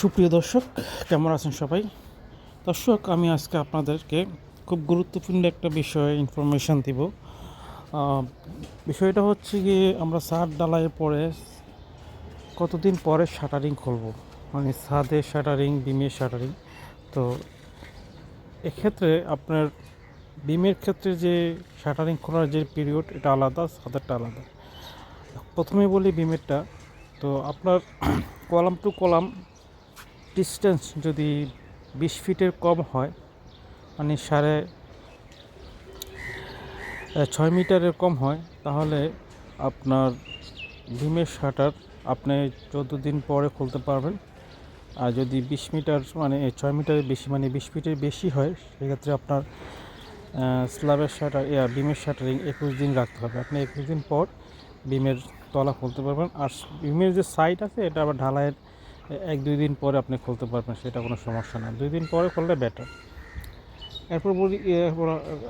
সুপ্রিয় দর্শক, কেমন আছেন সবাই? দর্শক, আমি আজকে আপনাদেরকে খুব গুরুত্বপূর্ণ একটা বিষয়ে ইনফরমেশান দিব। বিষয়টা হচ্ছে কি আমরা ছাদ ডালাইয়ের পরে কতদিন পরে শাটারিং খুলব মানে ছাদে শাটারিং বিমের শাটারিং। তো এক্ষেত্রে আপনার বিমের ক্ষেত্রে যে শাটারিং খোলার যে পিরিয়ড এটা আলাদা, ছাদেরটা আলাদা। প্রথমে বলি বিমেরটা। তো আপনার কলাম টু কলাম ডিস্টেন্স যদি বিশ ফিটের কম হয় মানে সাড়ে ছয় মিটারের কম হয়, তাহলে আপনার ডিমের শাটার আপনি চোদ্দ দিন পরে খুলতে পারবেন। আর যদি বিশ মিটার মানে ছয় মিটারের বেশি মানে বিশ ফিটের বেশি হয়, সেক্ষেত্রে আপনার স্ল্যাবের শাটার, ইয়া, বিমের শাটারিং একুশ দিন রাখতে হবে। আপনি একুশ দিন পর বিমের তলা খুলতে পারবেন। আর বিমের যে সাইড আছে, এটা আবার ঢালাইয়ের এক, দুই দিন পরে আপনি খুলতে পারবেন, সেটা কোনো সমস্যা না। দুই দিন পরে করলে বেটার এরপর বলি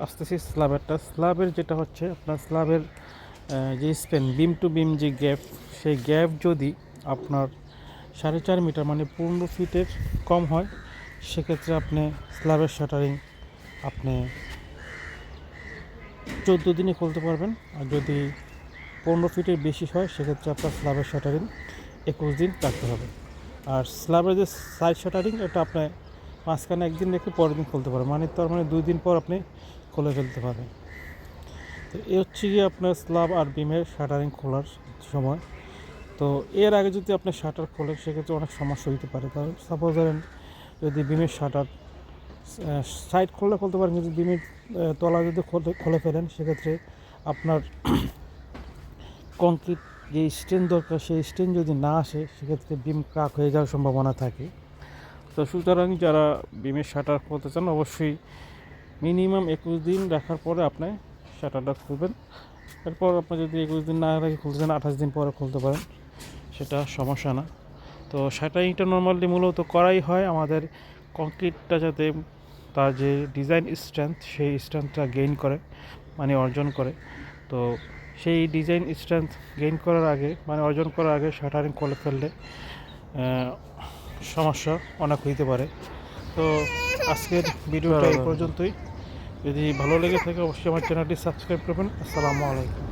আসতেছি স্ল্যাবেরটা। স্ল্যাবের যেটা হচ্ছে, আপনার স্ল্যাবের যে স্পেন, বিম টু বিম যে গ্যাপ, সেই গ্যাপ যদি আপনার সাড়ে চার মিটার মানে পনেরো ফিটের কম হয়, সেক্ষেত্রে আপনি স্ল্যাবের শাটারিং আপনি চোদ্দ দিনে খুলতে পারবেন। আর যদি পনেরো ফিটের বেশি হয়, সেক্ষেত্রে আপনার স্ল্যাবের শাটারিং একুশ দিন রাখতে হবে। আর স্ল্যাবের যে সাইড শাটারিং এটা আপনি মাঝখানে একদিন রেখে পরের দিন খুলতে পারেন মানে তার মানে দুই দিন পর আপনি খুলে ফেলতে পারেন তো এ হচ্ছে গিয়ে আপনার স্ল্যাব আর বিমের শাটারিং খোলার সময়। তো এর আগে যদি আপনি শাটার খোলেন, সেক্ষেত্রে অনেক সমস্যা হতে পারে। কারণ সাপোজ ধরেন যদি বিমের শাটার সাইড খুললে খুলতে পারেন, কিন্তু বিমের তলা যদি খুলে খুলে ফেলেন, সেক্ষেত্রে আপনার কংক্রিট যে স্টেন দরকার, সেই স্টেন যদি না আসে, সেক্ষেত্রে বিম ক্রাক হয়ে যাওয়ার সম্ভাবনা থাকে। তো সুতরাং যারা বিমের শাটার খুলতে চান, অবশ্যই মিনিমাম একুশ দিন রাখার পরে আপনি শাটারটা খুলবেন। এরপর আপনি যদি একুশ দিন না রেখে, খুলতে চান, আঠাশ দিন পরে খুলতে পারেন। সেটা সমস্যা না। তো শাটারিংটা নর্মালি মূলত করাই হয় আমাদের কংক্রিটটা যাতে তার যে ডিজাইন স্ট্রেংথ সেই স্ট্রেংথটা গেইন করে মানে অর্জন করে। তো সেই ডিজাইন স্ট্রেংথ গেইন করার আগে মানে অর্জন করার আগে শাটারিং করে ফেললে সমস্যা অনেক হইতে পারে। তো আজকের ভিডিওটা এই পর্যন্তই। যদি ভালো লেগে থাকে, অবশ্যই আমার চ্যানেলটি সাবস্ক্রাইব করবেন। আসসালামু আলাইকুম।